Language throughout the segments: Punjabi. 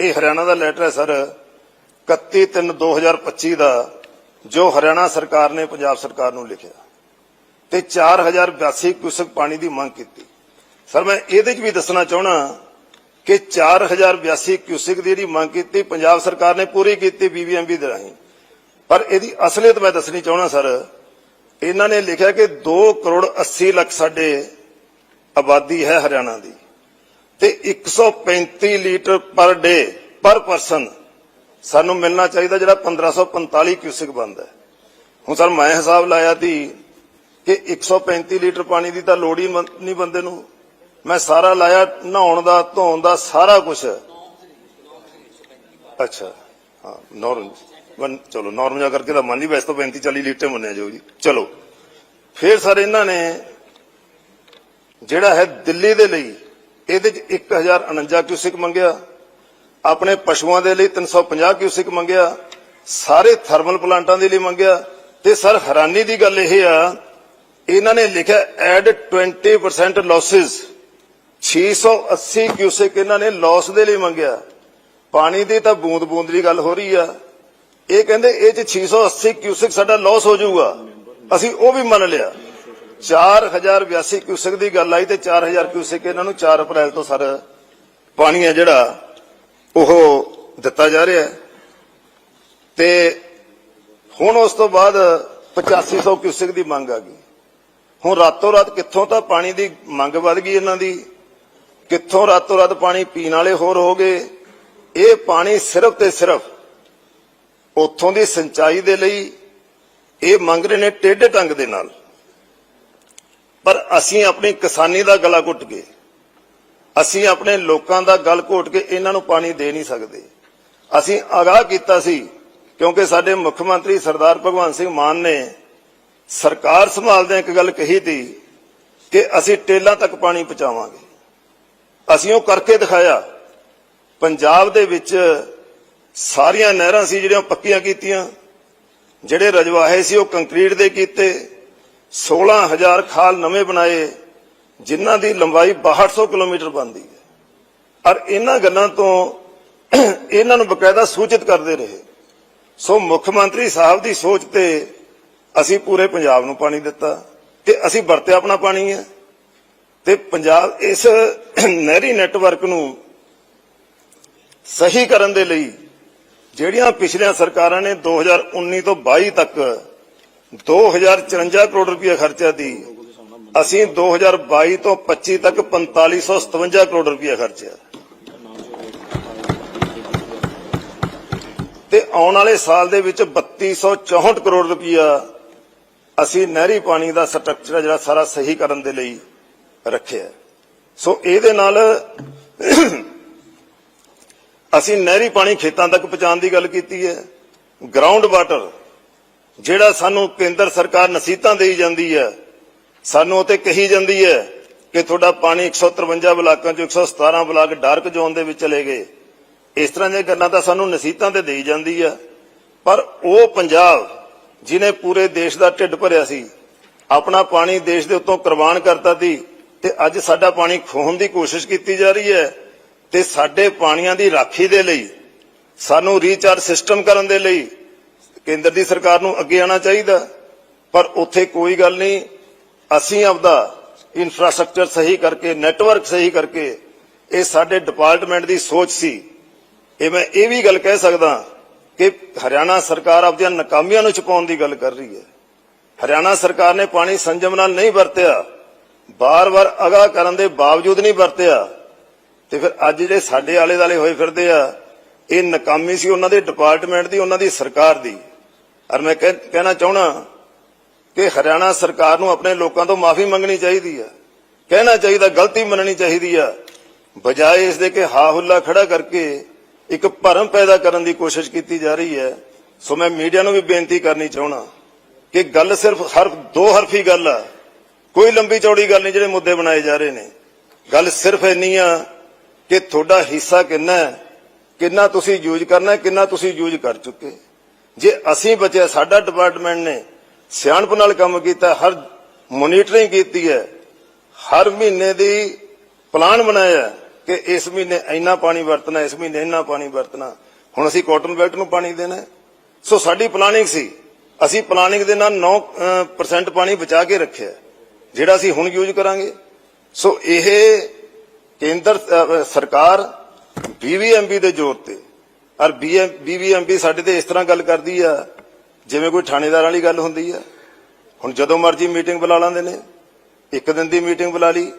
ਇਹ ਹਰਿਆਣਾ ਦਾ ਲੈਟਰ ਹੈ, ਸਰ। 31/3/2025 ਦਾ ਜੋ ਹਰਿਆਣਾ ਸਰਕਾਰ ਨੇ ਪੰਜਾਬ ਸਰਕਾਰ ਨੂੰ ਲਿਖਿਆ ਤੇ 4082 ਕਿਊਸਕ ਪਾਣੀ ਦੀ ਮੰਗ ਕੀਤੀ। ਸਰ, ਮੈਂ ਇਹਦੇ 'ਚ ਵੀ ਦੱਸਣਾ ਚਾਹਣਾ ਕਿ 4082 ਕਿਊਸਕ ਦੀ ਜਿਹੜੀ ਮੰਗ ਕੀਤੀ, ਪੰਜਾਬ ਸਰਕਾਰ ਨੇ ਪੂਰੀ ਕੀਤੀ ਬੀਬੀਐਮਬੀ ਦੇ ਰਾਹੀਂ। ਪਰ ਇਹਦੀ ਅਸਲੀਅਤ ਮੈਂ ਦੱਸਣੀ ਚਾਹਣਾ ਸਰ। ਇਹਨਾਂ ਨੇ ਲਿਖਿਆ ਕਿ 2 ਕਰੋੜ 80 ਲੱਖ ਸਾਡੇ ਆਬਾਦੀ ਹੈ ਹਰਿਆਣਾ ਦੀ। ਤੇ 135 ਲੀਟਰ ਪਰ ਡੇ, ਪਰ ਪਰਸਨ। ਸਾਨੂੰ ਮਿਲਣਾ ਚਾਹੀਦਾ ਜਿਹੜਾ 1545 ਕਿਊਸਿਕ ਬੰਦ ਹੈ। ਹੁਣ ਸਰ ਮੈਂ ਹਿਸਾਬ ਲਾਇਆ ਦੀ ਕਿ 135 ਲੀਟਰ ਪਾਣੀ ਦੀ ਤਾਂ ਲੋੜ ਹੀ ਮਨ- ਨਹੀਂ ਬੰਦੇ ਨੂੰ। ਮੈਂ ਸਾਰਾ ਲਾਇਆ, ਨਹਾਉਣ ਦਾ, ਧੋਣ ਦਾ, ਸਾਰਾ ਕੁਝ ਅੱਛਾ, ਹਾਂ ਨਾਰਮਲ ਚਲੋ ਨਾਰਮਲ ਜਾ ਕਰਕੇ ਤਾਂ ਮੰਨ ਲਈ ਵੈਸੇ ਤਾਂ 35 40 ਲੀਟਰ ਮੰਨਿਆ ਜਾਓ ਜੀ। ਚਲੋ, ਫਿਰ ਸਰ ਇਹਨਾਂ ਨੇ ਜਿਹੜਾ ਹੈ ਦਿੱਲੀ ਦੇ ਲਈ ਇਹਦੇ ਚ 1049 ਕਿਊਸਿਕ ਮੰਗਿਆ। ਆਪਣੇ ਪਸ਼ੂਆਂ ਦੇ ਲਈ 350 ਕਿਊਸਿਕ ਮੰਗਿਆ। ਸਾਰੇ ਥਰਮਲ ਪਲਾਂਟਾਂ ਦੇ ਲਈ ਮੰਗਿਆ। ਤੇ ਸਰ, ਹੈਰਾਨੀ ਦੀ ਗੱਲ ਇਹ ਆ, ਇਹਨਾਂ ਨੇ ਲਿਖਿਆ ਐਡ 20% ਲਾਸਸ 680 ਕਿਊਸਿਕ ਇਹਨਾਂ ਨੇ ਲਾਸ ਦੇ ਲਈ ਮੰਗਿਆ। ਪਾਣੀ ਦੀ ਤਾਂ ਬੂੰਦ ਬੂੰਦ ਦੀ ਗੱਲ ਹੋ ਰਹੀ ਆ। ਇਹ ਕਹਿੰਦੇ ਇਹ ਚ 680 ਕਿਊਸਿਕ ਸਾਡਾ ਲਾਸ ਹੋ ਜਾਊਗਾ। ਅਸੀਂ ਉਹ ਵੀ ਮੰਨ ਲਿਆ। 4082 ਕਿਊਸਿਕ ਦੀ ਗੱਲ ਆਈ ਤੇ 4000 ਕਿਊਸਿਕ ਇਹਨਾਂ ਨੂੰ 4 ਅਪ੍ਰੈਲ ਤੋਂ ਸਰ ਪਾਣੀ ਹੈ ਜਿਹੜਾ ਉਹ ਦਿੱਤਾ ਜਾ ਰਿਹਾ ਹੈ। ਤੇ ਹੁਣ ਉਸ ਤੋਂ ਬਾਅਦ 8500 ਕਿਊਸਿਕ ਦੀ ਮੰਗ ਆ ਗਈ। ਹੁਣ ਰਾਤੋਂ ਰਾਤ ਕਿੱਥੋਂ ਤਾਂ ਪਾਣੀ ਦੀ ਮੰਗ ਵੱਧ ਗਈ ਇਹਨਾਂ ਦੀ? ਕਿੱਥੋਂ ਰਾਤੋਂ ਰਾਤ ਪਾਣੀ ਪੀਣ ਵਾਲੇ ਹੋਰ ਹੋ ਗਏ? ਇਹ ਪਾਣੀ ਸਿਰਫ ਤੇ ਸਿਰਫ ਉੱਥੋਂ ਦੀ ਸਿੰਚਾਈ ਦੇ ਲਈ ਇਹ ਮੰਗ ਰਹੇ ਨੇ ਟੇਢੇ ਢੰਗ ਦੇ ਨਾਲ। ਪਰ ਅਸੀਂ ਆਪਣੀ ਕਿਸਾਨੀ ਦਾ ਗਲਾ ਘੁੱਟ ਕੇ ਅਸੀਂ ਆਪਣੇ ਲੋਕਾਂ ਦਾ ਗਲ ਘੋਟ ਕੇ ਇਹਨਾਂ ਨੂੰ ਪਾਣੀ ਦੇ ਨਹੀਂ ਸਕਦੇ। ਅਸੀਂ ਆਗਾਹ ਕੀਤਾ ਸੀ, ਕਿਉਂਕਿ ਸਾਡੇ ਮੁੱਖ ਮੰਤਰੀ ਸਰਦਾਰ ਭਗਵੰਤ ਸਿੰਘ ਮਾਨ ਨੇ ਸਰਕਾਰ ਸੰਭਾਲਦਿਆਂ ਇੱਕ ਗੱਲ ਕਹੀ ਸੀ ਕਿ ਅਸੀਂ ਟੇਲਾਂ ਤੱਕ ਪਾਣੀ ਪਹੁੰਚਾਵਾਂਗੇ। ਅਸੀਂ ਉਹ ਕਰਕੇ ਦਿਖਾਇਆ। ਪੰਜਾਬ ਦੇ ਵਿੱਚ ਸਾਰੀਆਂ ਨਹਿਰਾਂ ਸੀ ਜਿਹੜੀਆਂ ਪੱਕੀਆਂ ਕੀਤੀਆਂ, ਜਿਹੜੇ ਰਜਵਾਹੇ ਸੀ ਉਹ ਕੰਕਰੀਟ ਦੇ ਕੀਤੇ 16000 ਖਾਲ ਨਵੇਂ ਬਣਾਏ, ਜਿਨ੍ਹਾਂ ਦੀ ਲੰਬਾਈ 6200 ਕਿਲੋਮੀਟਰ ਬਣਦੀ ਹੈ। ਔਰ ਇਹਨਾਂ ਗੱਲਾਂ ਤੋਂ ਇਹਨਾਂ ਨੂੰ ਬਕਾਇਦਾ ਸੂਚਿਤ ਕਰਦੇ ਰਹੇ। ਸੋ ਮੁੱਖ ਮੰਤਰੀ ਸਾਹਿਬ ਦੀ ਸੋਚ ਤੇ ਅਸੀਂ ਪੂਰੇ ਪੰਜਾਬ ਨੂੰ ਪਾਣੀ ਦਿੱਤਾ ਤੇ ਅਸੀਂ ਵਰਤਿਆ ਆਪਣਾ ਪਾਣੀ ਹੈ। ਤੇ ਪੰਜਾਬ ਇਸ ਨਹਿਰੀ ਨੈਟਵਰਕ ਨੂੰ ਸਹੀ ਕਰਨ ਦੇ ਲਈ ਜਿਹੜੀਆਂ ਪਿਛਲੀਆਂ ਸਰਕਾਰਾਂ ਨੇ 2019 ਤੋਂ 22 ਤੱਕ 2054 ਕਰੋੜ ਰੁਪਏ ਖਰਚਿਆ ਦੀ ਅਸੀਂ 2022 ਤੋਂ 25 ਤੱਕ 4557 ਕਰੋੜ ਰੁਪਏ ਖਰਚਿਆ। ਤੇ ਆਉਣ ਵਾਲੇ ਸਾਲ ਦੇ ਵਿੱਚ 3264 ਕਰੋੜ ਰੁਪਇਆ ਅਸੀਂ ਨਹਿਰੀ ਪਾਣੀ ਦਾ ਸਟਰਕਚਰ ਜਿਹੜਾ ਸਾਰਾ ਸਹੀ ਕਰਨ ਦੇ ਲਈ ਰੱਖਿਆ। ਸੋ ਇਹਦੇ ਨਾਲ ਅਸੀਂ ਨਹਿਰੀ ਪਾਣੀ ਖੇਤਾਂ ਤੱਕ ਪਹੁੰਚਾਉਣ ਦੀ ਗੱਲ ਕੀਤੀ ਹੈ। ਗਰਾਊਂਡ ਵਾਟਰ ਜਿਹੜਾ ਸਾਨੂੰ ਕੇਂਦਰ ਸਰਕਾਰ ਨਸੀਤਾਂ ਦੇਈ ਜਾਂਦੀ ਹੈ, ਸਾਨੂੰ ਉਹ ਤੇ ਕਹੀ ਜਾਂਦੀ ਹੈ ਕਿ ਤੁਹਾਡਾ ਪਾਣੀ 153 ਬਲਾਕਾਂ ਚੋਂ 117 ਬਲਾਕ ਡਾਰਕ ਜ਼ੋਨ ਦੇ ਵਿੱਚ ਚਲੇ ਗਏ। ਇਸ ਤਰ੍ਹਾਂ ਦੀਆਂ ਗੱਲਾਂ ਤਾਂ ਸਾਨੂੰ ਨਸੀਤਾਂ ਤੇ ਦੇਈ ਜਾਂਦੀ ਆ ਪਰ ਉਹ ਪੰਜਾਬ ਜਿਨੇ ਪੂਰੇ ਦੇਸ਼ ਦਾ ਢਿੱਡ ਭਰਿਆ ਸੀ, ਆਪਣਾ ਪਾਣੀ ਦੇਸ਼ ਦੇ ਉੱਤੋਂ ਕੁਰਬਾਨ ਕਰਤਾ ਸੀ ਤੇ ਅੱਜ ਸਾਡਾ ਪਾਣੀ ਖੋਹਣ ਦੀ ਕੋਸ਼ਿਸ਼ ਕੀਤੀ ਜਾ ਰਹੀ ਹੈ ਤੇ ਸਾਡੇ ਪਾਣੀਆਂ ਦੀ ਰਾਖੀ ਦੇ ਲਈ, ਸਾਨੂੰ ਰੀਚਾਰਜ ਸਿਸਟਮ ਕਰਨ ਦੇ ਲਈ ਕੇਂਦਰ ਦੀ ਸਰਕਾਰ ਨੂੰ ਅੱਗੇ ਆਉਣਾ ਚਾਹੀਦਾ। ਪਰ ਉੱਥੇ ਕੋਈ ਗੱਲ ਨਹੀਂ। ਅਸੀਂ ਆਪਦਾ ਇਨਫਰਾਸਟ੍ਰਕਚਰ ਸਹੀ ਕਰਕੇ ਨੈਟਵਰਕ ਸਹੀ ਕਰਕੇ, ਇਹ ਸਾਡੇ ਡਿਪਾਰਟਮੈਂਟ ਦੀ ਸੋਚ ਸੀ। ਇਹ ਮੈਂ ਇਹ ਵੀ ਗੱਲ ਕਹਿ ਸਕਦਾ ਕਿ ਹਰਿਆਣਾ ਸਰਕਾਰ ਆਪਦੀਆਂ ਨਾਕਾਮੀਆਂ ਨੂੰ ਛੁਪਾਉਣ ਦੀ ਗੱਲ ਕਰ ਰਹੀ ਹੈ। ਹਰਿਆਣਾ ਸਰਕਾਰ ਨੇ ਪਾਣੀ ਸੰਜਮ ਨਾਲ ਨਹੀਂ ਵਰਤਿਆ। ਬਾਰ-ਬਾਰ ਅਗਾਹ ਕਰਨ ਦੇ ਬਾਵਜੂਦ ਨਹੀਂ ਵਰਤਿਆ। ਤੇ ਫਿਰ ਅੱਜ ਜਿਹੜੇ ਸਾਡੇ ਆਲੇ ਦਾਲੇ ਹੋਏ ਫਿਰਦੇ ਆ, ਇਹ ਨਾਕਾਮੀ ਸੀ ਉਹਨਾਂ ਦੇ ਡਿਪਾਰਟਮੈਂਟ ਦੀ, ਉਹਨਾਂ ਦੀ ਸਰਕਾਰ ਦੀ। ਔਰ ਮੈਂ ਕਹਿਣਾ ਚਾਹਣਾ ਕਿ ਹਰਿਆਣਾ ਸਰਕਾਰ ਨੂੰ ਆਪਣੇ ਲੋਕਾਂ ਤੋਂ ਮਾਫੀ ਮੰਗਣੀ ਚਾਹੀਦੀ ਹੈ ਕਹਿਣਾ ਚਾਹੀਦਾ, ਗਲਤੀ ਮੰਨਣੀ ਚਾਹੀਦੀ ਆ। ਬਜਾਏ ਇਸ ਦੇ ਕਿ ਹਾ ਹੁੱਲਾ ਖੜਾ ਕਰਕੇ ਇੱਕ ਭਰਮ ਪੈਦਾ ਕਰਨ ਦੀ ਕੋਸ਼ਿਸ਼ ਕੀਤੀ ਜਾ ਰਹੀ ਹੈ, ਸੋ ਮੈਂ ਮੀਡੀਆ ਨੂੰ ਵੀ ਬੇਨਤੀ ਕਰਨੀ ਚਾਹਣਾ ਕਿ ਗੱਲ ਸਿਰਫ ਹਰਫ ਦੋ ਹਰਫੀ ਗੱਲ ਆ। ਕੋਈ ਲੰਬੀ ਚੌੜੀ ਗੱਲ ਨਹੀਂ ਜਿਹੜੇ ਮੁੱਦੇ ਬਣਾਏ ਜਾ ਰਹੇ ਨੇ। ਗੱਲ ਸਿਰਫ ਇੰਨੀ ਆ ਕਿ ਤੁਹਾਡਾ ਹਿੱਸਾ ਕਿੰਨਾ ਹੈ, ਕਿੰਨਾ ਤੁਸੀਂ ਯੂਜ਼ ਕਰਨਾ ਕਿੰਨਾ ਤੁਸੀਂ ਯੂਜ਼ ਕਰ ਚੁੱਕੇ। ਜੇ ਅਸੀਂ ਬਚਿਆ ਸਾਡਾ ਡਿਪਾਰਟਮੈਂਟ ਨੇ ਸਿਆਣਪ ਨਾਲ ਕੰਮ ਕੀਤਾ ਹਰ ਮੋਨੀਟਰਿੰਗ ਕੀਤੀ ਹੈ ਹਰ ਮਹੀਨੇ ਦੀ ਪਲਾਨ ਬਣਾਇਆ ਕਿ ਇਸ ਮਹੀਨੇ ਇੰਨਾ ਪਾਣੀ ਵਰਤਣਾ ਇਸ ਮਹੀਨੇ ਇੰਨਾ ਪਾਣੀ ਵਰਤਣਾ ਹੁਣ ਅਸੀਂ ਕਾਟਨ ਬੈਲਟ ਨੂੰ ਪਾਣੀ ਦੇਣਾ ਸੋ ਸਾਡੀ ਪਲਾਨਿੰਗ ਸੀ ਅਸੀਂ ਪਲਾਨਿੰਗ ਦੇ ਨਾਲ 9% ਪਾਣੀ ਬਚਾ ਕੇ ਰੱਖਿਆ ਜਿਹੜਾ ਅਸੀਂ ਹੁਣ ਯੂਜ਼ ਕਰਾਂਗੇ। ਸੋ ਇਹ ਕੇਂਦਰ ਅਹ, ਸਰਕਾਰ ਬੀਵੀਐਮਬੀ ਦੇ ਜ਼ੋਰ ਤੇ ਔਰ ਬੀਵੀਐਮਬੀ ਸਾਡੇ ਤੇ ਇਸ ਤਰ੍ਹਾਂ ਗੱਲ ਕਰਦੀ ਆ, ਜਿਵੇਂ ਕੋਈ ਥਾਣੇਦਾਰ ਵਾਲੀ ਗੱਲ ਹੁੰਦੀ ਆ। ਹੁਣ ਜਦੋਂ ਮਰਜ਼ੀ ਮੀਟਿੰਗ ਬੁਲਾ ਲੈਂਦੇ ਨੇ। ਇੱਕ ਦਿਨ ਦੀ ਮੀਟਿੰਗ ਬੁਲਾ ਲਈ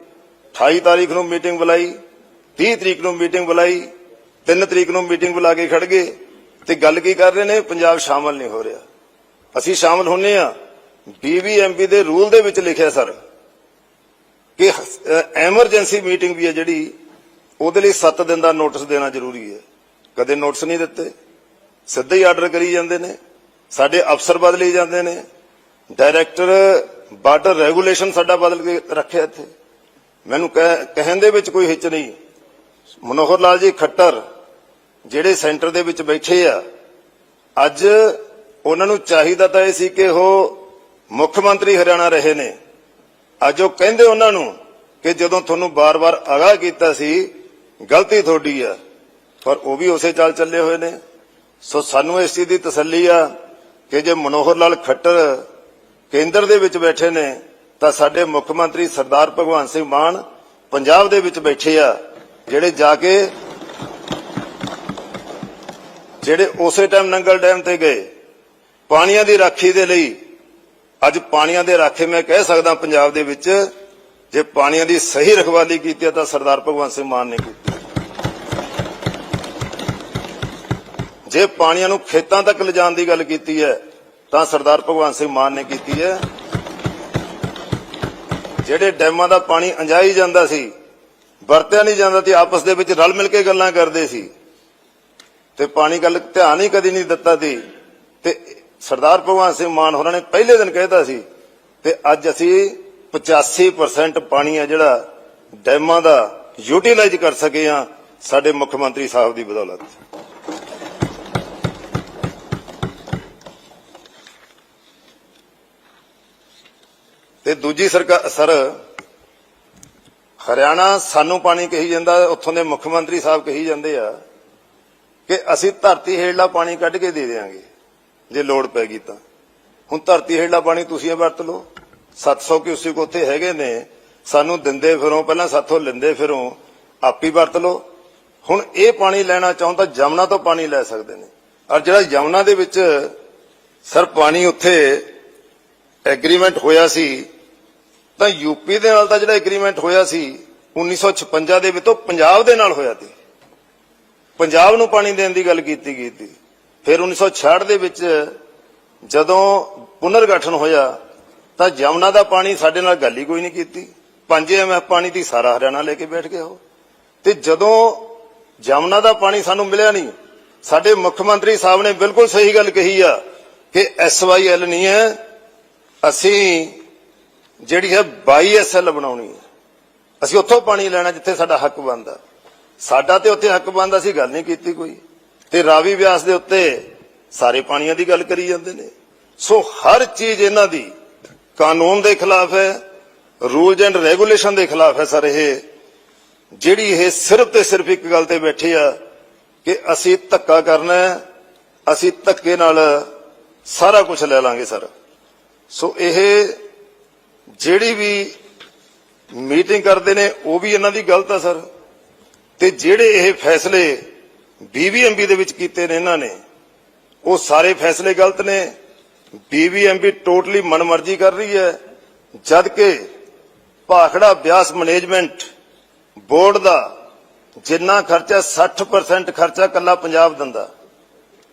28 ਤਾਰੀਖ ਨੂੰ ਮੀਟਿੰਗ ਬੁਲਾਈ 30 ਤਰੀਕ ਨੂੰ ਮੀਟਿੰਗ ਬੁਲਾਈ 3 ਤਰੀਕ ਨੂੰ ਮੀਟਿੰਗ ਬੁਲਾ ਕੇ ਖੜ ਗਏ। ਤੇ ਗੱਲ ਕੀ ਕਰ ਰਹੇ ਨੇ? ਪੰਜਾਬ ਸ਼ਾਮਲ ਨਹੀਂ ਹੋ ਰਿਹਾ। ਅਸੀਂ ਸ਼ਾਮਲ ਹੁੰਨੇ ਆ। ਬੀਬੀਐਮਬੀ ਦੇ ਰੂਲ ਦੇ ਵਿੱਚ ਲਿਖਿਆ ਸਰ ਕਿ ਐਮਰਜੈਂਸੀ ਮੀਟਿੰਗ ਵੀ ਹੈ ਜਿਹੜੀ, ਉਹਦੇ ਲਈ 7 ਦਿਨ ਦਾ ਨੋਟਿਸ ਦੇਣਾ ਜ਼ਰੂਰੀ ਹੈ। ਕਦੇ ਨੋਟਿਸ ਨਹੀਂ ਦਿੱਤੇ, ਸਿੱਧੇ ਹੀ ਆਰਡਰ ਕਰੀ ਜਾਂਦੇ ਨੇ, ਸਾਡੇ ਅਫਸਰ ਬਦਲੇ ਜਾਂਦੇ ਨੇ ਡਾਇਰੈਕਟਰ ਬਾਰਡਰ ਰੈਗੂਲੇਸ਼ਨ ਸਾਡਾ ਬਦਲ ਕੇ ਰੱਖਿਆ ਇੱਥੇ। ਮੈਨੂੰ ਕਹਿ- ਕਹਿਣ ਦੇ ਵਿੱਚ ਕੋਈ ਹਿੱਚ ਨਹੀਂ। ਮਨੋਹਰ ਲਾਲ ਜੀ ਖੱਟਰ, ਜਿਹੜੇ ਸੈਂਟਰ ਦੇ ਵਿੱਚ ਬੈਠੇ ਆ, ਅੱਜ ਉਹਨਾਂ ਨੂੰ ਚਾਹੀਦਾ ਤਾਂ ਇਹ ਸੀ ਕਿ ਉਹ ਮੁੱਖ ਮੰਤਰੀ ਹਰਿਆਣਾ ਰਹੇ ਨੇ। ਅੱਜ ਉਹ ਕਹਿੰਦੇ ਉਹਨਾਂ ਨੂੰ ਕਿ ਜਦੋਂ ਤੁਹਾਨੂੰ ਬਾਰ-ਬਾਰ ਅਗਾਹ ਕੀਤਾ ਸੀ, ਗਲਤੀ ਤੁਹਾਡੀ ਆ। ਪਰ ਉਹ ਵੀ ਉਸੇ ਚਾਲ ਚੱਲੇ ਹੋਏ ਨੇ। ਸੋ ਸਾਨੂੰ ਇਸ ਚੀਜ਼ ਦੀ ਤਸੱਲੀ ਆ ਕਿ ਜੇ ਮਨੋਹਰ ਲਾਲ ਖੱਟਰ ਕੇਂਦਰ ਦੇ ਵਿੱਚ ਬੈਠੇ ਨੇ, ਤਾਂ ਸਾਡੇ ਮੁੱਖ ਮੰਤਰੀ ਸਰਦਾਰ ਭਗਵੰਤ ਸਿੰਘ ਮਾਨ ਪੰਜਾਬ ਦੇ ਵਿੱਚ ਬੈਠੇ ਆ, ਜਿਹੜੇ ਜਾ ਕੇ ਜਿਹੜੇ ਉਸੇ ਟਾਈਮ ਨੰਗਲ ਡੈਮ ਤੇ ਗਏ। ਪਾਣੀਆਂ ਦੀ ਰਾਖੀ ਦੇ ਲਈ ਅੱਜ ਪਾਣੀਆਂ ਦੇ ਰਾਖੇ ਮੈਂ ਕਹਿ ਸਕਦਾ ਪੰਜਾਬ ਦੇ ਵਿੱਚ, ਜੇ ਪਾਣੀਆਂ ਦੀ ਸਹੀ ਰਖਵਾਲੀ ਕੀਤੀ ਤਾਂ ਸਰਦਾਰ ਭਗਵੰਤ ਸਿੰਘ ਮਾਨ ਨੇ ਕੀਤੀ। ਜੇ ਪਾਣੀਆਂ ਨੂੰ ਖੇਤਾਂ ਤੱਕ ਲਿਜਾਣ ਦੀ ਗੱਲ ਕੀਤੀ ਹੈ, ਤਾਂ ਸਰਦਾਰ ਭਗਵੰਤ ਸਿੰਘ ਮਾਨ ਨੇ ਕੀਤੀ ਹੈ। ਜਿਹੜੇ ਡੈਮਾਂ ਦਾ ਪਾਣੀ ਅੰਜਾਈ ਜਾਂਦਾ ਸੀ, ਵਰਤਿਆ ਨਹੀਂ ਜਾਂਦਾ ਤੇ ਆਪਸ ਦੇ ਵਿੱਚ ਰਲ ਮਿਲ ਕੇ ਗੱਲਾਂ ਕਰਦੇ ਸੀ। ਤੇ ਪਾਣੀ ਗੱਲ ਧਿਆਨ ਹੀ ਕਦੀ ਨਹੀਂ ਦਿੱਤਾ ਸੀ। ਤੇ ਸਰਦਾਰ ਭਗਵੰਤ ਸਿੰਘ ਮਾਨ ਹੋਰਾਂ ਨੇ ਪਹਿਲੇ ਦਿਨ ਕਹਿਤਾ ਸੀ ਤੇ ਅੱਜ ਅਸੀਂ 85% ਪਾਣੀ ਆ ਜਿਹੜਾ ਡੈਮਾਂ ਦਾ ਯੂਟਿਲਾਈਜ਼ ਕਰ ਸਕੇ ਆ ਸਾਡੇ ਮੁੱਖ ਮੰਤਰੀ ਸਾਹਿਬ ਦੀ ਬਦੌਲਤ। ਤੇ ਦੂਜੀ ਸਰਕਾਰ ਸਰ, ਹਰਿਆਣਾ ਸਾਨੂੰ ਪਾਣੀ ਕਹੀ ਜਾਂਦਾ, ਉੱਥੋਂ ਦੇ ਮੁੱਖ ਮੰਤਰੀ ਸਾਹਿਬ ਕਹੀ ਜਾਂਦੇ ਆ ਕਿ ਅਸੀਂ ਧਰਤੀ ਹੇਠਲਾ ਪਾਣੀ ਕੱਢ ਕੇ ਦੇ ਦੇਵਾਂਗੇ ਜੇ ਲੋੜ ਪੈ ਗਈ ਤਾਂ। ਹੁਣ ਧਰਤੀ ਹੇਠਲਾ ਪਾਣੀ ਤੁਸੀਂ ਵਰਤ ਲਓ। 700 ਕਿਊਸਿਕ ਉੱਥੇ ਹੈਗੇ ਨੇ, ਸਾਨੂੰ ਦਿੰਦੇ ਫਿਰੋਂ, ਪਹਿਲਾਂ ਸਾਥੋਂ ਲੈਂਦੇ ਫਿਰੋਂ, ਆਪੀ ਵਰਤ ਲਓ। ਹੁਣ ਇਹ ਪਾਣੀ ਲੈਣਾ ਚਾਹੁੰਦਾ ਤਾਂ ਜਮਨਾ ਤੋਂ ਪਾਣੀ ਲੈ ਸਕਦੇ ਨੇ। ਔਰ ਜਿਹੜਾ ਜਮਨਾ ਦੇ ਵਿੱਚ, ਸਰ, ਪਾਣੀ ਉੱਥੇ ਐਗਰੀਮੈਂਟ ਹੋਇਆ ਸੀ ਤਾਂ ਯੂਪੀ ਦੇ ਨਾਲ ਤਾਂ ਜਿਹੜਾ ਐਗਰੀਮੈਂਟ ਹੋਇਆ ਸੀ 1956 ਦੇ ਵਿੱਚ ਉਹ ਪੰਜਾਬ ਦੇ ਨਾਲ ਹੋਇਆ ਸੀ। ਪੰਜਾਬ ਨੂੰ ਪਾਣੀ ਦੇਣ ਦੀ ਗੱਲ ਕੀਤੀ ਗਈ ਸੀ। ਫਿਰ 1966 ਦੇ ਵਿੱਚ ਜਦੋਂ ਪੁਨਰਗਠਨ ਹੋਇਆ, ਤਾਂ ਜਮਨਾ ਦਾ ਪਾਣੀ ਸਾਡੇ ਨਾਲ ਗੱਲ ਹੀ ਕੋਈ ਨਹੀਂ ਕੀਤੀ। 5 ਐਮਐਫ ਪਾਣੀ ਦੀ ਸਾਰਾ ਹਰਿਆਣਾ ਲੈ ਕੇ ਬੈਠ ਗਿਆ ਉਹ। ਤੇ ਜਦੋਂ ਜਮਨਾ ਦਾ ਪਾਣੀ ਸਾਨੂੰ ਮਿਲਿਆ ਨਹੀਂ, ਸਾਡੇ ਮੁੱਖ ਮੰਤਰੀ ਸਾਹਿਬ ਨੇ ਬਿਲਕੁਲ ਸਹੀ ਗੱਲ ਕਹੀ ਆ ਕਿ ਐਸਵਾਈਐਲ ਨਹੀਂ ਹੈ। ਅਸੀਂ ਜਿਹੜੀ ਹੈ 22ਐਸਐਲ ਬਣਾਉਣੀ ਹੈ। ਅਸੀਂ ਉੱਥੋਂ ਪਾਣੀ ਲੈਣਾ ਜਿੱਥੇ ਸਾਡਾ ਹੱਕ ਬਣਦਾ। ਸਾਡਾ ਤੇ ਉੱਥੇ ਹੱਕ ਬਣਦਾ ਸੀ, ਗੱਲ ਨਹੀਂ ਕੀਤੀ ਕੋਈ। ਤੇ ਰਾਵੀ ਵਿਆਸ ਦੇ ਉੱਤੇ ਸਾਰੇ ਪਾਣੀਆਂ ਦੀ ਗੱਲ ਕਰੀ ਜਾਂਦੇ ਨੇ। ਸੋ ਹਰ ਚੀਜ਼ ਇਹਨਾਂ ਦੀ ਕਾਨੂੰਨ ਦੇ ਖਿਲਾਫ ਹੈ, ਰੂਲਸ ਐਂਡ ਰੈਗੂਲੇਸ਼ਨ ਦੇ ਖਿਲਾਫ ਹੈ ਸਰ ਇਹ। ਜਿਹੜੀ ਇਹ ਸਿਰਫ ਤੇ ਸਿਰਫ ਇੱਕ ਗੱਲ ਤੇ ਬੈਠੇ ਆ ਕਿ ਅਸੀਂ ਧੱਕਾ ਕਰਨਾ ਅਸੀਂ ਧੱਕੇ ਨਾਲ ਸਾਰਾ ਕੁਝ ਲੈ ਲਾਂਗੇ ਸਰ। ਸੋ ਇਹ ਜਿਹੜੀ ਵੀ ਮੀਟਿੰਗ ਕਰਦੇ ਨੇ, ਉਹ ਵੀ ਇਹਨਾਂ ਦੀ ਗਲਤ ਆ, ਸਰ। ਤੇ ਜਿਹੜੇ ਇਹ ਫੈਸਲੇ ਬੀਬੀਐਮਬੀ ਦੇ ਵਿੱਚ ਕੀਤੇ ਨੇ ਇਹਨਾਂ ਨੇ, ਉਹ ਸਾਰੇ ਫੈਸਲੇ ਗਲਤ ਨੇ। ਬੀਬੀਐਮਬੀ ਟੋਟਲੀ ਮਨਮਰਜ਼ੀ ਕਰ ਰਹੀ ਹੈ। ਜਦ ਕਿ ਭਾਖੜਾ ਬਿਆਸ ਮੈਨੇਜਮੈਂਟ ਬੋਰਡ ਦਾ ਜਿੰਨਾ ਖਰਚਾ 60% ਖਰਚਾ ਕੱਲਾ ਪੰਜਾਬ ਦਿੰਦਾ।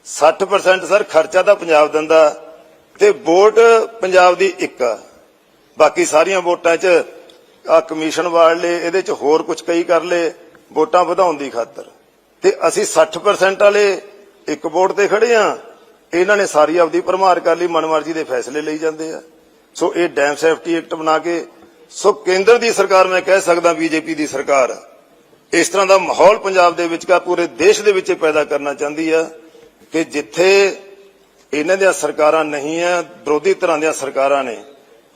60% ਸਰ ਖਰਚਾ ਤਾਂ ਪੰਜਾਬ ਦਿੰਦਾ ਤੇ ਵੋਟ ਪੰਜਾਬ ਦੀ ਇੱਕ ਆ। ਬਾਕੀ ਸਾਰੀਆਂ ਵੋਟਾਂ 'ਚ ਆ ਕਮਿਸ਼ਨ ਵਾੜ ਲਏ, ਇਹਦੇ 'ਚ ਹੋਰ ਕੁਝ ਕਈ ਕਰ ਲਏ, ਵੋਟਾਂ ਵਧਾਉਣ ਦੀ ਖਾਤਰ। ਤੇ ਅਸੀਂ 60% ਵਾਲੇ ਇੱਕ ਵੋਟ ਤੇ ਖੜੇ ਆ ਇਹਨਾਂ ਨੇ ਸਾਰੀ ਆਪਦੀ ਭਰਮਾਰ ਕਰ ਲਈ, ਮਨਮਰਜ਼ੀ ਦੇ ਫੈਸਲੇ ਲਈ ਜਾਂਦੇ ਆ। ਸੋ ਇਹ ਡੈਮ ਸੇਫਟੀ ਐਕਟ ਬਣਾ ਕੇ, ਸੋ ਕੇਂਦਰ ਦੀ ਸਰਕਾਰ ਮੈਂ ਕਹਿ ਸਕਦਾ ਬੀਜੇਪੀ ਦੀ ਸਰਕਾਰ, ਇਸ ਤਰ੍ਹਾਂ ਦਾ ਮਾਹੌਲ ਪੰਜਾਬ ਦੇ ਵਿੱਚ ਕਾ ਪੂਰੇ ਦੇਸ਼ ਦੇ ਵਿੱਚ ਪੈਦਾ ਕਰਨਾ ਚਾਹੁੰਦੀ ਆ ਕਿ ਜਿੱਥੇ ਇਹਨਾਂ ਦੀਆਂ ਸਰਕਾਰਾਂ ਨਹੀਂ ਆ, ਵਿਰੋਧੀ ਧਿਰਾਂ ਦੀਆਂ ਸਰਕਾਰਾਂ ਨੇ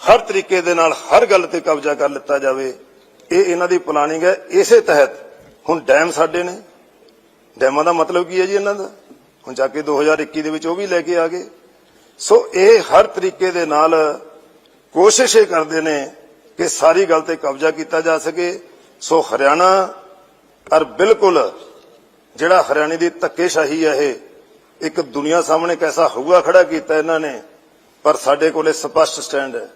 ਹਰ ਤਰੀਕੇ ਦੇ ਨਾਲ ਹਰ ਗੱਲ ਤੇ ਕਬਜ਼ਾ ਕਰ ਲਿੱਤਾ ਜਾਵੇ, ਇਹ ਇਹਨਾਂ ਦੀ ਪਲਾਨਿੰਗ ਹੈ। ਇਸੇ ਤਹਿਤ ਹੁਣ ਡੈਮ ਸਾਡੇ ਨੇ। ਡੈਮਾਂ ਦਾ ਮਤਲਬ ਕੀ ਹੈ ਜੀ ਇਹਨਾਂ ਦਾ? ਹੁਣ ਜਾ ਕੇ 2021 ਦੇ ਵਿੱਚ ਉਹ ਵੀ ਲੈ ਕੇ ਆ ਗਏ। ਸੋ ਇਹ ਹਰ ਤਰੀਕੇ ਦੇ ਨਾਲ ਕੋਸ਼ਿਸ਼ ਇਹ ਕਰਦੇ ਨੇ ਕਿ ਸਾਰੀ ਗੱਲ ਤੇ ਕਬਜ਼ਾ ਕੀਤਾ ਜਾ ਸਕੇ। ਸੋ ਹਰਿਆਣਾ ਔਰ ਬਿਲਕੁਲ ਜਿਹੜਾ ਹਰਿਆਣੇ ਦੀ ਧੱਕੇਸ਼ਾਹੀ ਹੈ ਇਹ, ਇੱਕ ਦੁਨੀਆ ਸਾਹਮਣੇ ਕੈਸਾ ਹਊਆ ਖੜਾ ਕੀਤਾ ਇਹਨਾਂ ਨੇ, ਪਰ ਸਾਡੇ ਕੋਲੇ ਸਪਸ਼ਟ ਸਟੈਂਡ ਹੈ।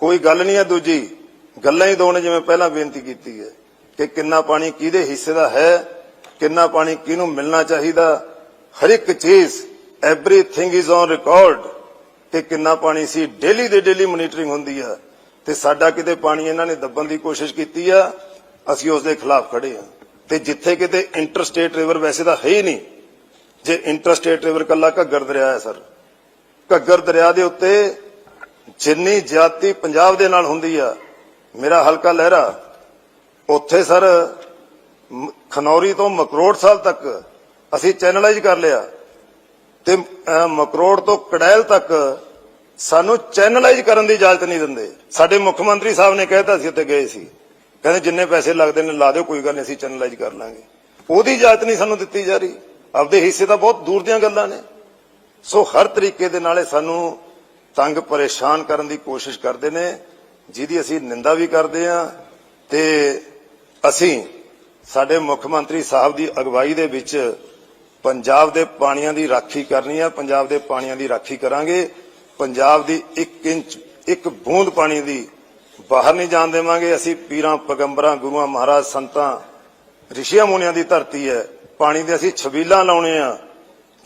ਕੋਈ ਗੱਲ ਨਹੀਂ ਹੈ ਦੂਜੀ। ਗੱਲਾਂ ਹੀ ਦੋ ਨੇ ਜਿਵੇਂ ਪਹਿਲਾਂ ਬੇਨਤੀ ਕੀਤੀ ਹੈ ਕਿ ਕਿੰਨਾ ਪਾਣੀ ਕਿਹਦੇ ਹਿੱਸੇ ਦਾ ਹੈ, ਕਿੰਨਾ ਪਾਣੀ ਕਿਹਨੂੰ ਮਿਲਣਾ ਚਾਹੀਦਾ। ਹਰ ਇੱਕ ਚੀਜ਼ ਐਵਰੀਥਿੰਗ ਇਜ਼ ਔਨ ਰਿਕਾਰਡ ਕਿ ਕਿੰਨਾ ਪਾਣੀ ਸੀ। ਡੇਲੀ ਦੇ ਡੇਲੀ ਮੋਨੀਟਰਿੰਗ ਹੁੰਦੀ ਆ। ਤੇ ਸਾਡਾ ਕਿਤੇ ਪਾਣੀ ਇਹਨਾਂ ਨੇ ਦੱਬਣ ਦੀ ਕੋਸ਼ਿਸ਼ ਕੀਤੀ ਆ, ਅਸੀਂ ਉਸ ਦੇ ਖਿਲਾਫ ਖੜੇ ਆ। ਤੇ ਜਿੱਥੇ ਕਿਤੇ ਇੰਟਰਸਟੇਟ ਰਿਵਰ ਵੈਸੇ ਤਾਂ ਹੈ ਹੀ ਨਹੀਂ। ਜੇ ਇੰਟਰਸਟੇਟ ਰਿਵਰ ਕੱਲਾ ਘੱਗਰ ਦਰਿਆ ਹੈ, ਸਰ। ਘੱਗਰ ਦਰਿਆ ਦੇ ਉੱਤੇ ਜਿੰਨੀ ਜਾਤੀ ਪੰਜਾਬ ਦੇ ਨਾਲ ਹੁੰਦੀ ਆ ਮੇਰਾ ਹਲਕਾ ਲਹਿਰਾ ਉੱਥੇ ਸਰ ਖਨੌਰੀ ਤੋਂ ਮਕਰੋੜ ਸਾਹਿਬ ਤੱਕ ਅਸੀਂ ਚੈਨਲਾਈਜ਼ ਕਰ ਲਿਆ। ਤੇ ਅਹ, ਮਕਰੋੜ ਤੋਂ ਕੜੈਲ ਤੱਕ ਸਾਨੂੰ ਚੈਨਲਾਈਜ਼ ਕਰਨ ਦੀ ਇਜਾਜ਼ਤ ਨਹੀਂ ਦਿੰਦੇ। ਸਾਡੇ ਮੁੱਖ ਮੰਤਰੀ ਸਾਹਿਬ ਨੇ ਕਹਿਤਾ ਸੀ ਉੱਥੇ ਗਏ ਸੀ। ਕਹਿੰਦੇ ਜਿੰਨੇ ਪੈਸੇ ਲੱਗਦੇ ਨੇ ਲਾ ਦਿਓ ਕੋਈ ਗੱਲ ਨਹੀਂ ਅਸੀਂ ਚੈਨਲਾਈਜ਼ ਕਰ ਲਾਂਗੇ। ਉਹਦੀ ਇਜਾਜ਼ਤ ਨਹੀਂ ਸਾਨੂੰ ਦਿੱਤੀ ਜਾ ਰਹੀ। ਆਪਦੇ ਹਿੱਸੇ ਤਾਂ ਬਹੁਤ ਦੂਰ ਦੀਆਂ ਗੱਲਾਂ ਨੇ। ਸੋ ਹਰ ਤਰੀਕੇ ਦੇ ਨਾਲ ਸਾਨੂੰ ਤੰਗ ਪਰੇਸ਼ਾਨ ਕਰਨ ਦੀ ਕੋਸ਼ਿਸ਼ ਕਰਦੇ ਨੇ, ਜਿਹਦੀ ਅਸੀਂ ਨਿੰਦਾ ਵੀ ਕਰਦੇ ਆ ਤੇ ਅਸੀਂ ਸਾਡੇ ਮੁੱਖ ਮੰਤਰੀ ਸਾਹਿਬ ਦੀ ਅਗਵਾਈ ਦੇ ਵਿੱਚ ਪੰਜਾਬ ਦੇ ਪਾਣੀਆਂ ਦੀ ਰਾਖੀ ਕਰਨੀ ਆ, ਪੰਜਾਬ ਦੇ ਪਾਣੀਆਂ ਦੀ ਰਾਖੀ ਕਰਾਂਗੇ। ਪੰਜਾਬ ਦੀ 1 ਇੰਚ, ਇੱਕ ਬੂੰਦ ਪਾਣੀ ਦੀ ਬਾਹਰ ਨਹੀਂ ਜਾਣ ਦੇਵਾਂਗੇ। ਅਸੀਂ ਪੀਰਾਂ, ਪਗੰਬਰਾਂ, ਗੁਰੂਆਂ, ਮਹਾਰਾਜ, ਸੰਤਾਂ, ਰਿਸ਼ੀਆਂ, ਮੁਨੀਆਂ ਦੀ ਧਰਤੀ ਹੈ। ਪਾਣੀ ਦੇ ਅਸੀਂ ਛਬੀਲਾਂ ਲਾਉਣੇ ਆ।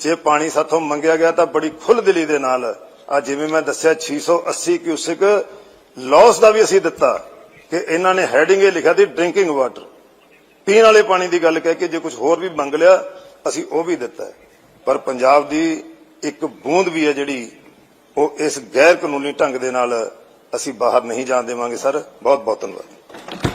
ਜੇ ਪਾਣੀ ਸਾਥੋਂ ਮੰਗਿਆ ਗਿਆ ਤਾਂ ਬੜੀ ਖੁੱਲ੍ਹਦਿਲੀ ਦੇ ਨਾਲ ਆ ਜਿਵੇਂ ਮੈਂ ਦੱਸਿਆ 680 ਕਿਊਸਿਕ ਲਾਸ ਦਾ ਵੀ ਅਸੀਂ ਦਿੱਤਾ ਕਿ ਇਹਨਾਂ ਨੇ ਹੈਡਿੰਗ ਇਹ ਲਿਖਿਆ ਸੀ ਡਰਿੰਕਿੰਗ ਵਾਟਰ ਪੀਣ ਵਾਲੇ ਪਾਣੀ ਦੀ ਗੱਲ ਕਹਿ ਕੇ ਜੇ ਕੁਝ ਹੋਰ ਵੀ ਮੰਗ ਲਿਆ, ਅਸੀਂ ਉਹ ਵੀ ਦਿੱਤਾ ਪਰ ਪੰਜਾਬ ਦੀ ਇੱਕ ਬੂੰਦ ਵੀ ਹੈ ਜਿਹੜੀ, ਉਹ ਇਸ ਗੈਰ ਕਾਨੂੰਨੀ ਢੰਗ ਦੇ ਨਾਲ ਅਸੀਂ ਬਾਹਰ ਨਹੀਂ ਜਾਣ ਦੇਵਾਂਗੇ, ਸਰ। ਬਹੁਤ ਬਹੁਤ ਧੰਨਵਾਦ।